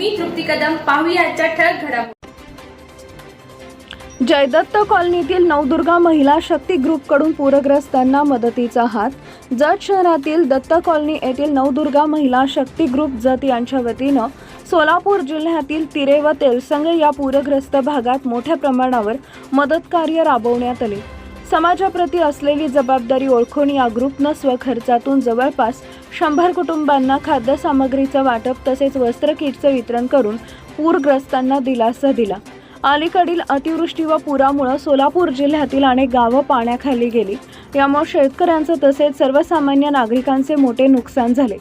मी तृप्ती कदम. पाहूया आजच्या ठळक घडामोडी. जयदत्त कॉलनीतील नवदुर्गा महिला शक्ती ग्रुपकडून पूरग्रस्तांना मदतीचा हात. जत शहरातील दत्त कॉलनी येथील नवदुर्गा महिला शक्ती ग्रुप जत यांच्या वतीनं सोलापूर जिल्ह्यातील तिरे व तेलसंग या पूरग्रस्त भागात मोठ्या प्रमाणावर मदत कार्य राबवण्यात आले. समाजाप्रती असलेली जबाबदारी ओळखून या ग्रुपनं स्वखर्चातून जवळपास शंभर कुटुंबांना खाद्यसामग्रीचं वाटप तसेच वस्त्र किटचं वितरण करून पूरग्रस्तांना दिलासा दिला. अलीकडील अतिवृष्टी व पुरामुळे सोलापूर जिल्ह्यातील अनेक गावं पाण्याखाली गेली. यामुळे शेतकऱ्यांचं तसेच सर्वसामान्य नागरिकांचे मोठे नुकसान झाले.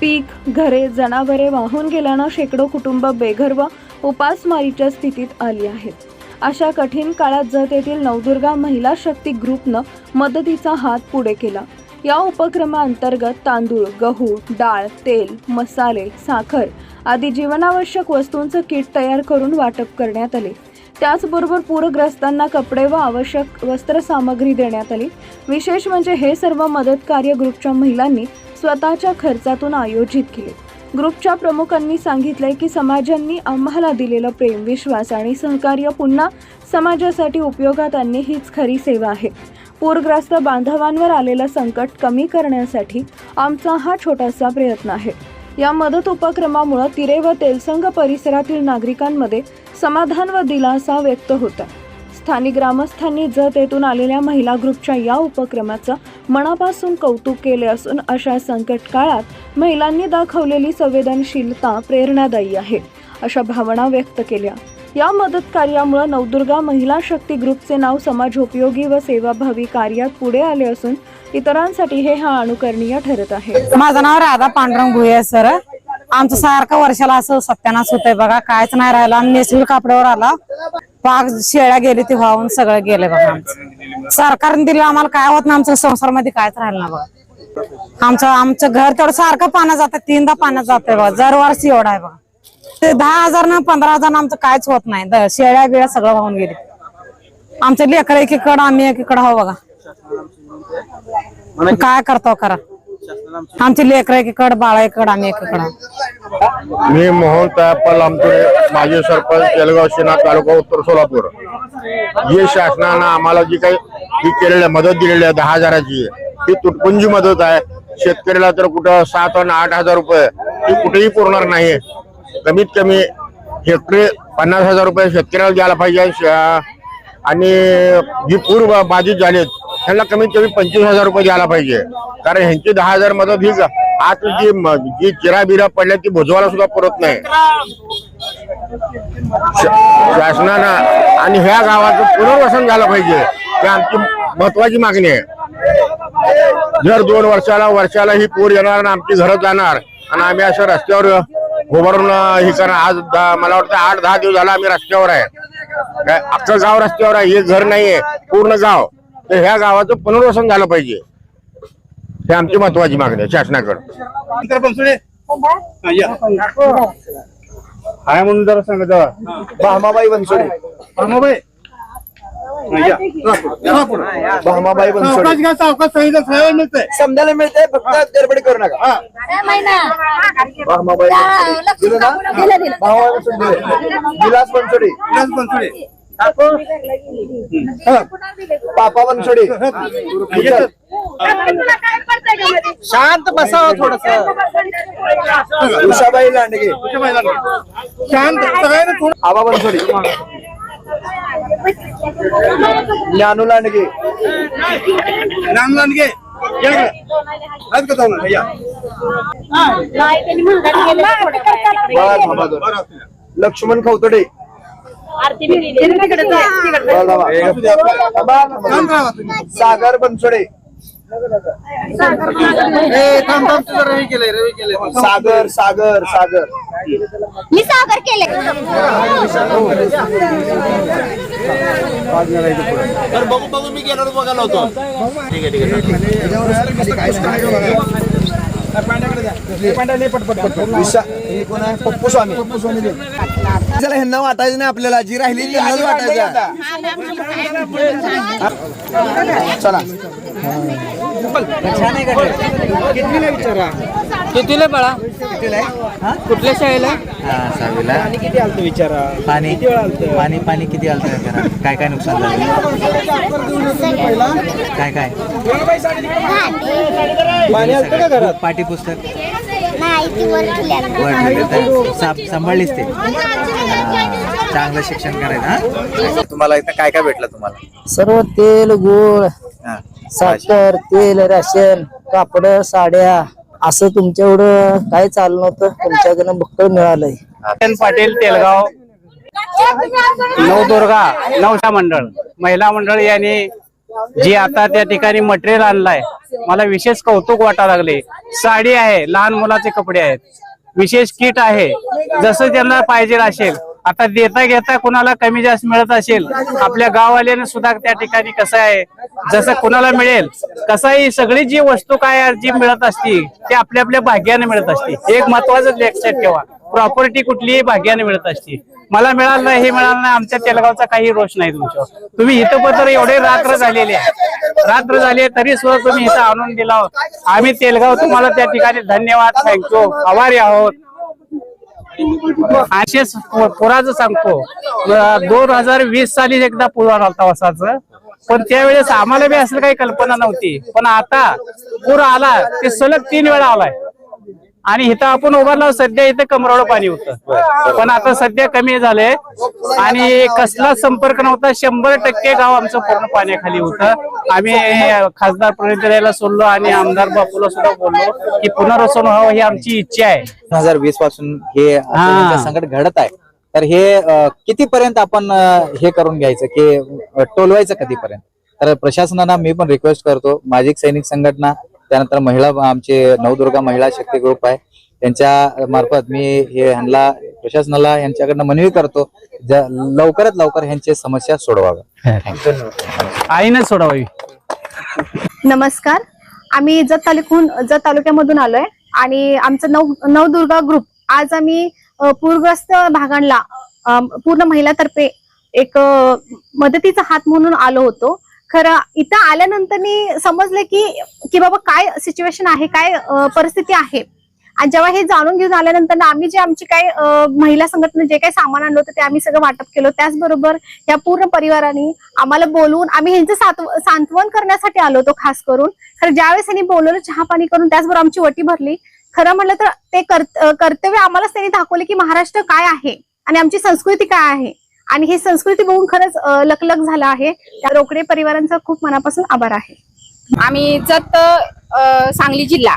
पीक घरे जनावरे वाहून गेल्यानं शेकडो कुटुंब बेघर व उपासमारीच्या स्थितीत आली आहेत. अशा कठीण काळात जत येथील नवदुर्गा महिला शक्ती ग्रुपनं मदतीचा हात पुढे केला. या उपक्रमाअंतर्गत तांदूळ गहू डाळ तेल मसाले साखर आदी जीवनावश्यक वस्तूंचं किट तयार करून वाटप करण्यात आले. त्याचबरोबर पूरग्रस्तांना कपडे व आवश्यक वस्त्रसामग्री देण्यात आली. विशेष म्हणजे हे सर्व मदत कार्य ग्रुपच्या महिलांनी स्वतःच्या खर्चातून आयोजित केले. ग्रुपच्या प्रमुखांनी सांगितलंय की समाजांनी आम्हाला दिलेलं प्रेम विश्वास आणि सहकार्य पुन्हा समाजासाठी उपयोगात आणणे हीच खरी सेवा आहे. पूरग्रस्त बांधवांवर आलेलं संकट कमी करण्यासाठी आमचा हा छोटासा प्रयत्न आहे. या मदत उपक्रमामुळे तिरे व तेलसंग परिसरातील नागरिकांमध्ये समाधान व दिलासा व्यक्त होता स्थानिक ग्रामस्थांनी जत येथून आलेल्या महिला ग्रुपच्या या उपक्रमाचं मनापासून कौतुक केले असून अशा संकट काळात महिलांनी दाखवलेली संवेदनशीलता प्रेरणादायी आहे. अशा भावना व्यक्त केल्या. या मदत कार्यामुळे नवदुर्गा महिला शक्ती ग्रुपचे नाव समाजोपयोगी व सेवाभावी कार्यात पुढे आले असून इतरांसाठी हे हा अनुकरणीय ठरत आहे. माझं नाव राधा पांडुरंग भुये सर. आमचं सारखं वर्षाला असं सत्यानाश होतंय बघा. कायच नाही राहिला. आणि नेसवी कापड्यावर आला. पाक शेळ्या गेली ते वाहून सगळं गेले बघा आमचं. सरकारने दिलं आम्हाला काय होत ना आमच्या संसारमध्ये कायच राहिलं ना बघा. आमचं आमचं घर तेवढं सारखं पाण्यात जातं तीनदा पाण्यात जातंय बघा. दरवर्षी एवढा आहे बघा. ते दहा हजार ना पंधरा हजार ना आमचं कायच होत नाही. शेळ्या बिळ्या सगळं वाहून गेले. आमच्या लेकर एकीकडं आम्ही एकीकडं हो बघा. काय करतो करा आमची लेकर एकीकडे बाळा एकीकडे आम्ही एकीकडं मी मोहन तापल आमचे माजी सरपंच तेलगाव सेना तालुका उत्तर सोलापूर. जे शासनानं आम्हाला जी काही ही केलेली आहे, मदत दिलेली आहे दहा हजाराची ही तुटपुंजी मदत आहे. शेतकऱ्याला तर कुठं सात आणि आठ हजार रुपये ती कुठेही पुरणार नाही. कमीत कमी हेक्टरी पन्नास हजार रुपये शेतकऱ्याला द्यायला पाहिजे. श- आणि जी पूर बाधित झालेत. त्यांना कमीत कमी पंचवीस हजार रुपये द्यायला पाहिजे. कारण ह्यांची दहा हजार मदत ही आज जी म- जी चिरा बिरा पडल्या ती भुजवायला सुद्धा पुरत नाही. शासनानं आणि ह्या गावाचं पुनर्वसन झालं पाहिजे. ही आमची महत्वाची मागणी आहे. जर दोन वर्षाला वर्षाला ही पूर येणार आणि आमची घरं जाणार. आणि आम्ही असं रस्त्यावर उभारून हे करणार आज दहा- मला वाटतं आठ दहा दिवस झाला आम्ही रस्त्यावर आहे. काय अख्खं गाव रस्त्यावर आहे. हे घर नाहीये. पूर्ण गाव. तर ह्या गावाचं पुनर्वसन झालं पाहिजे. हे आमची महत्वाची मागणी आहे शासनाकडे. हा. हाय म्हणून जरा सांगा जरा भामाबाई बनसोडे. हा. भामाबाई सावकाश बनसोडे घ्या सावकाश सांगितलं सगळ्या मिळतंय. समजायला मिळते फक्त गडबड करू नका. हा. भामाबाई बनसोडे. दिलं ना? भामाबाई बनसोडे. दिले विलास बनसोडे. विलास बनसोडे. पापा बनसोडे. शांत बसावं थोडस. उषाबाई लांडगे. शांत सगळ्यांना थोडं आबा बनसोडे ज्ञानू लांडगे. नाम लांडगे. लक्ष्मण खवतडे. सागर बनसोडे. ए, थांब, थांब, तुझं रवी केलंय, रवी केलंय. सागर सागर सागर. मी सागर केले विशा हे कोण आहे पप्पू स्वामी पप्पू स्वामी. त्याला ह्यांना वाटायचं नाही आपल्याला. जी राहिली त्यांनाच वाटायचं. चला. विचारा? कितीला बाळा? कुठल्या शाळेला? हा सहावीला. आणि किती आलतं विचारा? पाणी? किती वेळा आलतं? पाणी पाणी किती आलं त्या घरात? काय काय नुकसान झालं? काय काय? पाणी आलतं का घरात? पाठी पुस्तक नाही ती वर वर सांभाळलीच ते. हा, चांगलं शिक्षण करायचं हा? तुम्हाला इथं काय काय भेटलं तुम्हाला? सर्व तेल गुळ हा. साखर तेल राशन कापड साड्या असं तुमच्या एवढं काय चाललं नव्हतं. तुमच्याकडनं भक्कळ मिळालंय. पाटील तेलगाव नवदुर्गा नवसा मंडळ महिला मंडळ यांनी जी आता त्या ठिकाणी मटेरियल आणलाय मला विशेष कौतुक वाटा लागले. साडी आहे लहान मुलाचे कपडे आहेत. विशेष किट आहे. जसं त्यांना पाहिजे असेल. आता देता घेता कुणाला कमी जास्त मिळत असेल आपल्या गाववाल्याने सुद्धा त्या ठिकाणी कसं आहे जसं कुणाला मिळेल कसंही सगळी जी वस्तू काय जी मिळत असती ती आपल्या आपल्या भाग्याने मिळत असते एक महत्वाचं लक्षात ठेवा. प्रॉपर्टी कुठलीही भाग्याने मिळत असते मला मिळालं नाही हे मिळालं नाही आमच्या तेलगावचा काही रोष नाही तुमच्यावर. तुम्ही इथं पत्र एवढे रात्र झालेले आहे. रात्र झाले तरी सुद्धा तुम्ही इथं आणून दिला आम्ही तेलगाव तुम्हाला त्या ठिकाणी धन्यवाद थँक्यू आभारी आहोत. असेच पुराचं सांगतो. दोन हजार वीस साली एकदा पूर आला वसाचं. पण त्यावेळेस आम्हाला बी असं काही कल्पना नव्हती. पण आता पूर आला ते सलग तीन वेळा आलाय. आणि इथं आपण उभारलो सध्या इथं कमरावं पाणी होतं. पण आता सध्या कमी झालंय. आणि कसला संपर्क नव्हता शंभर टक्के गाव आमचं पूर्ण पाण्याखाली होतं. आम्ही खासदार प्रणित सोडलो आणि आमदार बापूला सुद्धा बोललो की पुनर्वसन व्हावं ही आमची इच्छा आहे. दोन हजार वीसपासून हे संकट घडत आहे. तर हे कितीपर्यंत आपण हे करून घ्यायचं? की टोलवायचं कधीपर्यंत? तर प्रशासनाला मी पण रिक्वेस्ट करतो माझी सैनिक संघटना त्यानंतर महिला आमचे नवदुर्गा महिला शक्ती ग्रुप आहे. त्यांच्या मार्फत मी हे ह्यांना प्रशासनाला यांच्याकडनं मनवी करतो लवकरात लवकर ह्यांची समस्या सोडवाव्या. आईने सोडवावी नमस्कार. आम्ही जत तालुक्याहून जत तालुक्यामधून आलोय आणि आमचं नव नवदुर्गा ग्रुप आज आम्ही पूरग्रस्त भागांना पूर्ण महिलातर्फे एक मदतीचा हात म्हणून आलो होतो. खरं इथं आल्यानंतर समजले की की बाबा काय सिच्युएशन आहे काय परिस्थिती आहे. आणि जेव्हा हे जाणून घेऊन आल्यानंतर आम्ही जे आमची काय महिला संघटना जे काही सामान आणलं होतं ते आम्ही सगळं वाटप केलं. त्याचबरोबर या पूर्ण परिवाराने आम्हाला बोलवून आम्ही ह्यांचं सांत्वन करण्यासाठी आलो होतो खास करून. खरं ज्यावेळेस त्यांनी बोलवलं चहा पाणी करून त्याचबरोबर आमची वटी भरली. खरं म्हटलं तर ते कर्त- कर्तव्य आम्हालाच त्यांनी दाखवले की महाराष्ट्र काय आहे आणि आमची संस्कृती काय आहे. आणि ही संस्कृती बघून खरंच लकलक झालं आहे. त्या रोकडे परिवारांचा खूप मनापासून आभार आहे. आम्ही जत सांगली जिल्हा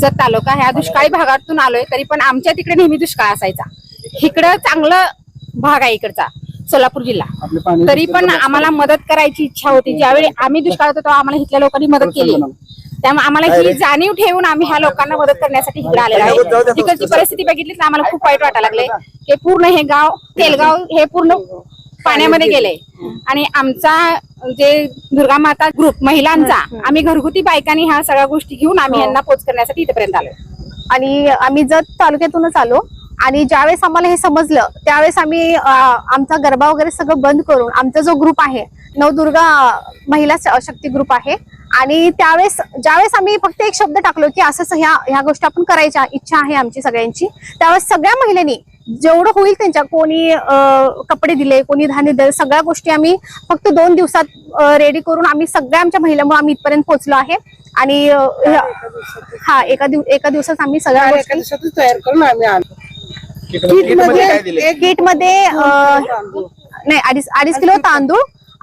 जत तालुका ह्या दुष्काळी भागातून आलोय तरी पण आमच्या तिकडे नेहमी दुष्काळ असायचा. इकडं चांगलं भाग आहे इकडचा सोलापूर जिल्हा. तरी पण आम्हाला मदत करायची इच्छा होती. ज्यावेळी आम्ही दुष्काळ होतो तेव्हा आम्हाला इथल्या लोकांनी मदत केली. त्यामुळे आम्हाला ही जाणीव ठेवून आम्ही ह्या लोकांना मदत करण्यासाठी इकडे आलेलो आहे. तिकडची परिस्थिती बघितली तर आम्हाला खूप वाईट वाटायला लागले. की पूर्ण हे गाव तेलगाव हे पूर्ण पाण्यामध्ये गेले. आणि आमचा जे दुर्गा माता ग्रुप महिलांचा आम्ही घरगुती बायकांनी ह्या सगळ्या गोष्टी घेऊन आम्ही यांना पोच करण्यासाठी इथपर्यंत आलो. आणि आम्ही जत तालुक्यातूनच आलो. आणि ज्यावेळेस आम्हाला हे समजलं त्यावेळेस आम्ही आमचा गरबा वगैरे सगळं बंद करून आमचा जो ग्रुप आहे नवदुर्गा महिला शक्ती ग्रुप आहे आणि त्यावेळेस ज्यावेळेस आम्ही फक्त एक शब्द टाकलो की असं असं ह्या ह्या गोष्टी आपण करायच्या इच्छा आहे आमची सगळ्यांची त्यावेळेस सगळ्या महिलांनी जेवढं होईल त्यांच्या कोणी कपडे दिले कोणी धान्य दिले सगळ्या गोष्टी आम्ही फक्त दोन दिवसात रेडी करून आम्ही सगळ्या आमच्या महिलांमुळे आम्ही इथपर्यंत पोहोचलो आहे. आणि हा एका दिव एका दिवसात आम्ही सगळ्या गोष्टी तयार करून आम्ही आलो. किटमध्ये नाही अडीच अडीच किलो तांदूळ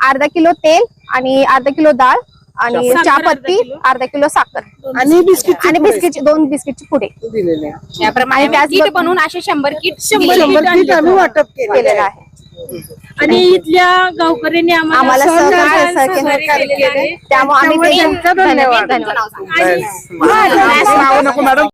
अर्धा किलो तेल आणि अर्धा किलो डाळ आणि चहापत्ती अर्धा किलो साखर. आणि बिस्किट आणि बिस्किट दोन बिस्किटची पुढे. दिलेले. त्याप्रमाणे आणि त्याच- किट बनवून असे शंभर किट शंभर किट आम्ही वाटप केलेले केलेलं आहे. आणि इथल्या गावकऱ्यांनी आम्हाला सहकार्य सहकार्य केलं. त्यामुळे आम्ही त्यांचा धन्यवाद. धन्यवाद. नाव सांगा. नाव नको मॅडम.